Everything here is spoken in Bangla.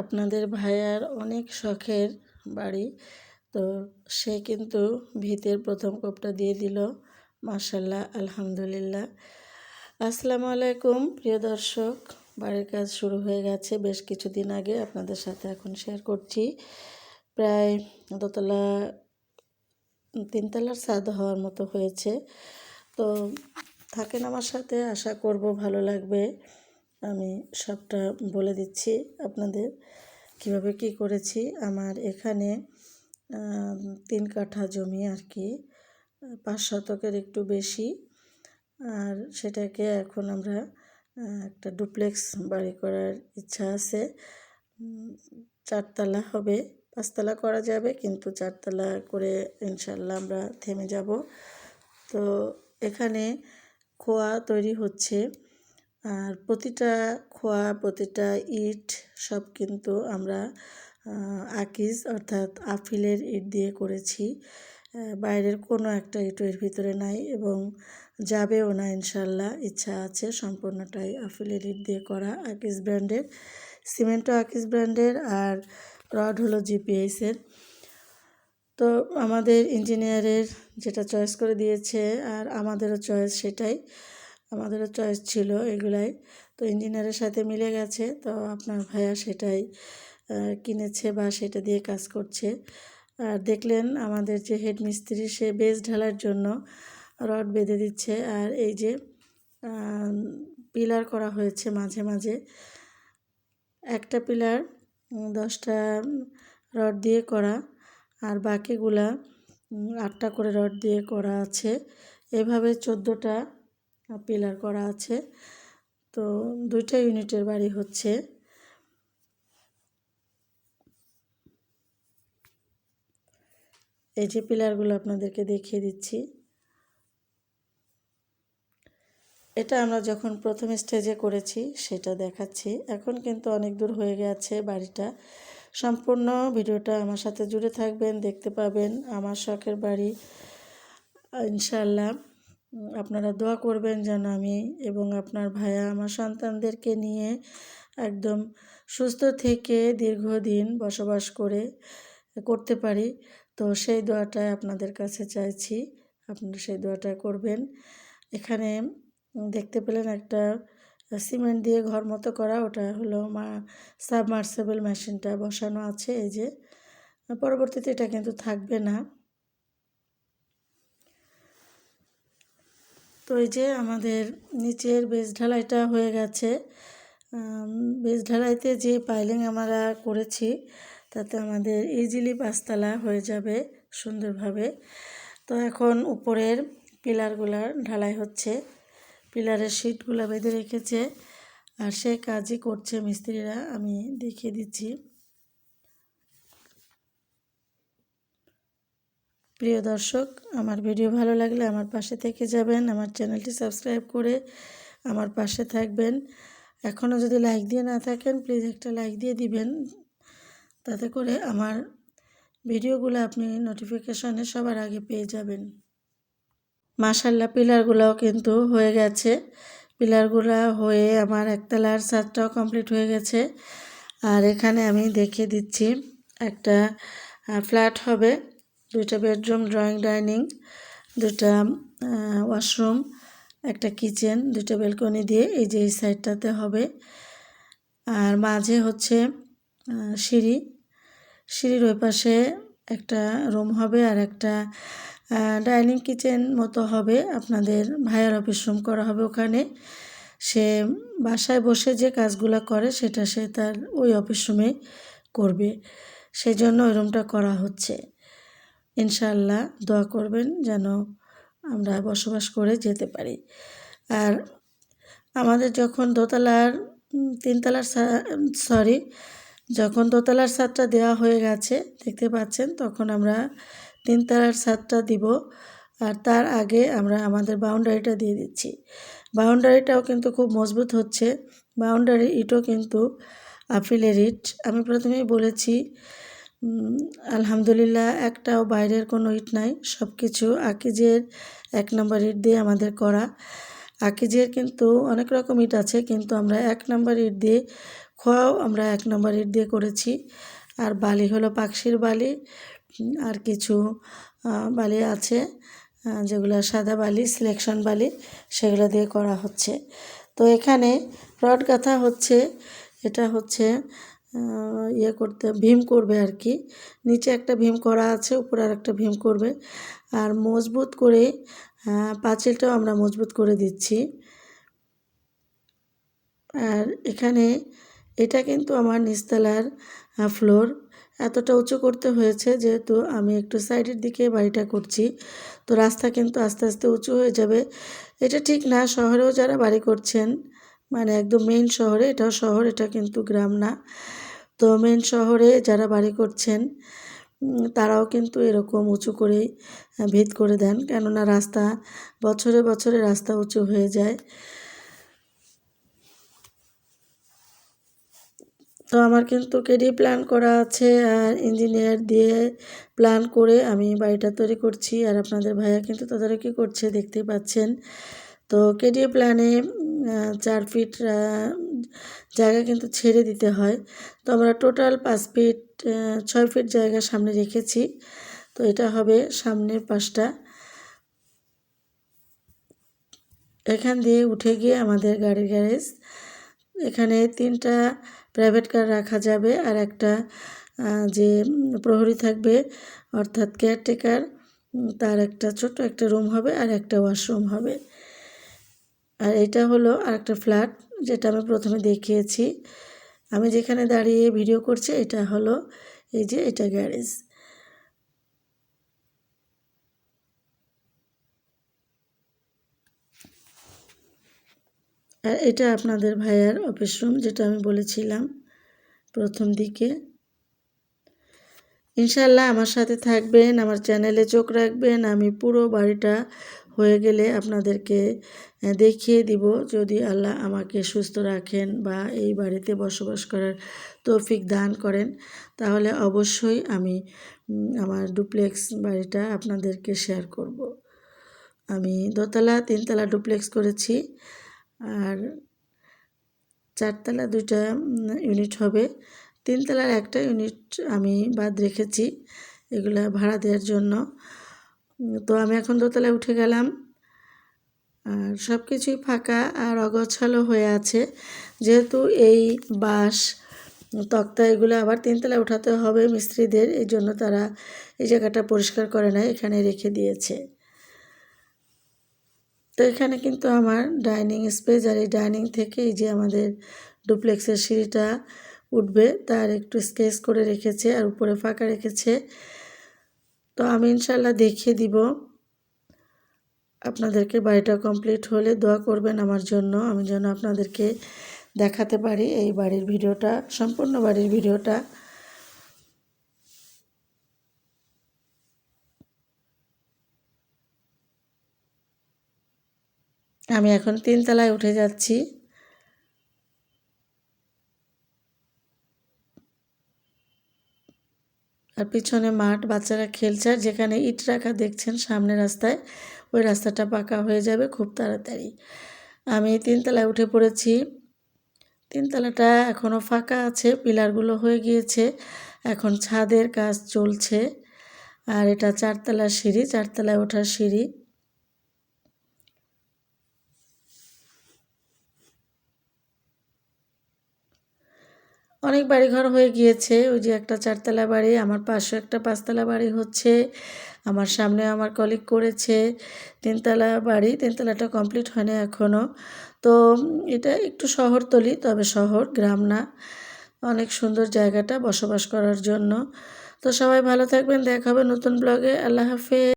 আপনাদের ভাইয়ার অনেক শখের বাড়ি। তো সে কিন্তু ভিতের প্রথম কোপটা দিয়ে দিল। মার্শাল্লাহ আলহামদুলিল্লাহ। আসসালামু আলাইকুম, প্রিয় দর্শক। বাড়ির কাজ শুরু হয়ে গেছে। বেশ কিছুদিন আগে আপনাদের সাথে এখন শেয়ার করছি। প্রায় দোতলা, তিনতলার স্বাদ হওয়ার মতো হয়েছে। তো থাকেন আমার সাথে, আশা করব ভালো লাগবে। আমি সবটা বলে দিচ্ছি আপনাদের কীভাবে কি করেছি। আমার এখানে তিন কাঠা জমি আর কি পাঁচ শতকের একটু বেশি। আর সেটাকে এখন আমরা একটা ডুপ্লেক্স বাড়ি করার ইচ্ছা আছে। চারতলা হবে, পাঁচতলা করা যাবে, কিন্তু চারতলা করে ইনশাল্লাহ আমরা থেমে যাব। তো এখানে খোয়া তৈরি হচ্ছে। আর প্রতিটা খোয়া, প্রতিটা ইট সব কিন্তু আমরা আকিজ অর্থাৎ আফিলের ইট দিয়ে করেছি। বাইরের কোনো একটা ইটও এর ভিতরে নাই এবং যাবেও না ইনশাল্লাহ, ইচ্ছা আছে সম্পূর্ণটাই আফিলের ইট দিয়ে করা আকিজ ব্র্যান্ডের, সিমেন্টও আকিজ ব্র্যান্ডের আর রড হলো জিপিএসের। তো আমাদের ইঞ্জিনিয়ারের যেটা চয়েস করে দিয়েছে আর আমাদেরও চয়েস সেটাই। আমাদেরও চয়েস ছিল এগুলাই। তো ইঞ্জিনিয়ারের সাথে মিলে গেছে, তো আপনার ভাইয়া সেটাই কিনেছে বা সেটা দিয়ে কাজ করছে। আর দেখলেন আমাদের যে হেড মিস্ত্রি সে বেস ঢালার জন্য রড বেঁধে দিচ্ছে। আর এই যে পিলার করা হয়েছে মাঝে মাঝে, একটা পিলার দশটা রড দিয়ে করা, আর বাকিগুলা আটটা করে রড দিয়ে করা আছে। এভাবে চোদ্দোটা পিলার করা আছে। তো দুইটা ইউনিটের বাড়ি হচ্ছে। এই যে পিলারগুলো আপনাদেরকে দেখিয়ে দিচ্ছি। এটা আমরা যখন প্রথম স্টেজে করেছি, সেটা দেখাচ্ছি। এখন কিন্তু অনেক দূর হয়ে গেছে বাড়িটা। সম্পূর্ণ ভিডিওটা আমার সাথে জুড়ে থাকবেন, দেখতে পাবেন। আমার শখের বাড়ি ইনশাল্লাহ আপনারা দোয়া করবেন যেন আমি এবং আপনার ভাইয়া আমার সন্তানদেরকে নিয়ে একদম সুস্থ থেকে দীর্ঘদিন বসবাস করে, করতে পারি। তো সেই দোয়াটাই আপনাদের কাছে চাইছি। আপনারা সেই দোয়াটা করবেন। এখানে দেখতে পেলেন একটা সিমেন্ট দিয়ে ঘর মতো করা, ওটা হলো মা সাবমার্সেবল মেশিনটা বসানো আছে, এই যে। পরবর্তীতে এটা কিন্তু থাকবে না। তো এই যে আমাদের নিচের বেজ ঢালাইটা হয়ে গেছে। বেজ ঢালাইতে যে পাইলিং আমরা করেছি, তাতে আমাদের ইজিলি পাঁচতলা হয়ে যাবে সুন্দরভাবে। তো এখন উপরের পিলারগুলার ঢালাই হচ্ছে। পিলারের শিটগুলো বেঁধে রেখেছে। আর সে কাজই করছে মিস্ত্রিরা, আমি দেখিয়ে দিচ্ছি। প্রিয় দর্শক, আমার ভিডিও ভালো লাগলে আমার পাশে থেকে যাবেন, আমার চ্যানেলটি সাবস্ক্রাইব করে আমার পাশে থাকবেন। এখনও যদি লাইক দিয়ে না থাকেন, প্লিজ একটা লাইক দিয়ে দিবেন। তাতে করে আমার ভিডিওগুলো আপনি নোটিফিকেশনে সবার আগে পেয়ে যাবেন। মাসাল্লা পিলারগুলোও কিন্তু হয়ে গেছে। পিলারগুলো হয়ে আমার একতলার ছাদটাও কমপ্লিট হয়ে গেছে। আর এখানে আমি দেখিয়ে দিচ্ছি, একটা ফ্ল্যাট হবে। দুইটা বেডরুম, ড্রয়িং, ডাইনিং দুটা ওয়াশরুম, একটা কিচেন দুটো বেলকনি দিয়ে এই যে এই সাইডটাতে হবে। আর মাঝে হচ্ছে সিঁড়ি। সিঁড়ির ওই পাশে একটা রুম হবে আর একটা ডাইনিং কিচেন মতো হবে। আপনাদের ভাইয়ার অফিস রুম করা হবে ওখানে। সে বাসায় বসে যে কাজগুলো করে সেটা সে তার ওই অফিস রুমে করবে। সেই জন্য ওই রুমটা করা হচ্ছে। ইনশাল্লাহ দোয়া করবেন যেন আমরা বসবাস করে যেতে পারি। আর আমাদের যখন দোতলার তিনতলার সরি, যখন দোতলার ছাদটা দেওয়া হয়ে গেছে, দেখতে পাচ্ছেন, তখন আমরা তিনতলার ছাদটা দিব আর তার আগে আমরা আমাদের বাউন্ডারিটা দিয়ে দিচ্ছি। বাউন্ডারিটাও কিন্তু খুব মজবুত হচ্ছে। বাউন্ডারি ইটও কিন্তু আফিলের ইট। আমি প্রথমেই বলেছি আলহামদুলিল্লাহ একটাও বাইরের কোনো ইট নাই। সব কিছু আকিজের এক নম্বর ইট দিয়ে আমাদের করা। আকিজের কিন্তু অনেক রকম ইট আছে, কিন্তু আমরা এক নম্বর ইট দিয়ে খোয়াও আমরা এক নম্বর ইট দিয়ে করেছি। আর বালি হলো পাকশির বালি আর কিছু বালি আছে যেগুলো সাদা বালি, সিলেকশন বালি, সেগুলো দিয়ে করা হচ্ছে। তো এখানে রড গাঁথা হচ্ছে, এটা হচ্ছে ইয়ে করতে, ভীম করবে আর কি। নিচে একটা ভীম করা আছে, উপরে আর একটা ভীম করবে। আর মজবুত করে পাঁচিলটাও আমরা মজবুত করে দিচ্ছি। আর এখানে, এটা কিন্তু আমার নিচতলার ফ্লোর। এতটা উঁচু করতে হয়েছে যেহেতু আমি একটু সাইডের দিকে বাড়িটা করছি। তো রাস্তা কিন্তু আস্তে আস্তে উঁচু হয়ে যাবে। এটা ঠিক না, শহরেও যারা বাড়ি করছেন মানে একদম মেইন শহরে, এটাও শহর, এটা কিন্তু গ্রাম না। তো মেইন শহরে যারা বাড়ি করছেন তারাও কিন্তু এরকম উঁচু করেই ভেদ করে দেন। কেননা রাস্তা বছরে বছরে রাস্তা উঁচু হয়ে যায়। তো আমার কিন্তু কেডি প্ল্যান করা আছে, আর ইঞ্জিনিয়ার দিয়ে প্ল্যান করে আমি বাড়িটা তৈরি করছি। আর আপনাদের ভাইয়া কিন্তু তদারকি করছে, দেখতে পাচ্ছেন। তো কেডি প্ল্যানে চার ফিট জায়গা কিন্তু ছেড়ে দিতে হয়। তো আমরা টোটাল পাঁচ ফিট ছয় ফিট জায়গা সামনে রেখেছি। তো এটা হবে সামনের পাশটা। এখান দিয়ে উঠে গিয়ে আমাদের গাড়ির গ্যারেজ। এখানে তিনটা প্রাইভেট কার রাখা যাবে আর একটা যে প্রহরী থাকবে, অর্থাৎ কেয়ারটেকার তার একটা ছোট একটা রুম হবে আর একটা ওয়াশরুম হবে। আর এটা হলো আর একটা ফ্ল্যাট যেটা আমি প্রথমে দেখিয়েছি। আমি যেখানে দাঁড়িয়ে ভিডিও করছি, এটা হলো এই যে এটা গ্যারেজ আর এটা আপনাদের ভাইয়ার অফিস রুম যেটা আমি বলেছিলাম প্রথম দিকে। ইনশাল্লাহ আমার সাথে থাকবেন, আমার চ্যানেলে চোখ রাখবেন, আমি পুরো বাড়িটা হয়ে গেলে আপনাদেরকে দেখিয়ে দিব যদি আল্লাহ আমাকে সুস্থ রাখেন বা এই বাড়িতে বসবাস করার তৌফিক দান করেন। তাহলে অবশ্যই আমি আমার ডুপ্লেক্স বাড়িটা আপনাদেরকে শেয়ার করব। আমি দোতলা, তিনতলা ডুপ্লেক্স করেছি আর চারতলা দুইটা ইউনিট হবে। তিনতলার একটা ইউনিট আমি বাদ রেখেছি। এগুলা ভাড়া দেওয়ার জন্য। তো আমি এখন দোতলায় উঠে গেলাম। আর সব কিছুই ফাঁকা আর অগোছালো হয়ে আছে। যেহেতু এই বাঁশ, তক্তা এগুলো আবার তিনতলায় উঠাতে হবে মিস্ত্রিদের, এই জন্য তারা এই জায়গাটা পরিষ্কার করে না এখানে রেখে দিয়েছে। তো এখানে কিন্তু আমার ডাইনিং স্পেস আর এই ডাইনিং থেকে এই যে আমাদের ডুপ্লেক্সের সিঁড়িটা উঠবে, তার একটু স্কেচ করে রেখেছে আর উপরে ফাঁকা রেখেছে। তো আমি ইনশাল্লাহ দেখিয়ে দিব। আপনাদেরকে বাড়িটা কমপ্লিট হলে দোয়া করবেন আমার জন্য। আমি যেন আপনাদেরকে দেখাতে পারি এই বাড়ির ভিডিওটা, সম্পূর্ণ বাড়ির ভিডিওটা। আমি এখন তিনতলায় উঠে যাচ্ছি। আর পিছনে মাঠ, বাচ্চারা খেলছে আর যেখানে ইট রাখা দেখছেন সামনে রাস্তায়, ওই রাস্তাটা পাকা হয়ে যাবে খুব তাড়াতাড়ি। আমি তিনতলায় উঠে পড়েছি। তিনতলাটা এখনও ফাঁকা আছে, পিলারগুলো হয়ে গিয়েছে। এখন ছাদের কাজ চলছে। আর এটা চারতলা সিঁড়ি, চারতলায় ওঠার সিঁড়ি। অনেক বাড়িঘর হয়ে গিয়েছে। ওই যে একটা চারতলা বাড়ি, আমার পাশে একটা পাঁচতলা বাড়ি হচ্ছে। আমার সামনে আমার কলিগ করেছে। তিনতলা বাড়ি, তিনতলাটা কমপ্লিট হয়নি এখনও তো এটা একটু শহরতলি, তবে শহর, গ্রাম না। অনেক সুন্দর জায়গাটা বসবাস করার জন্য। তো সবাই ভালো থাকবেন। দেখা হবে নতুন ব্লগে আল্লাহ হাফেজ।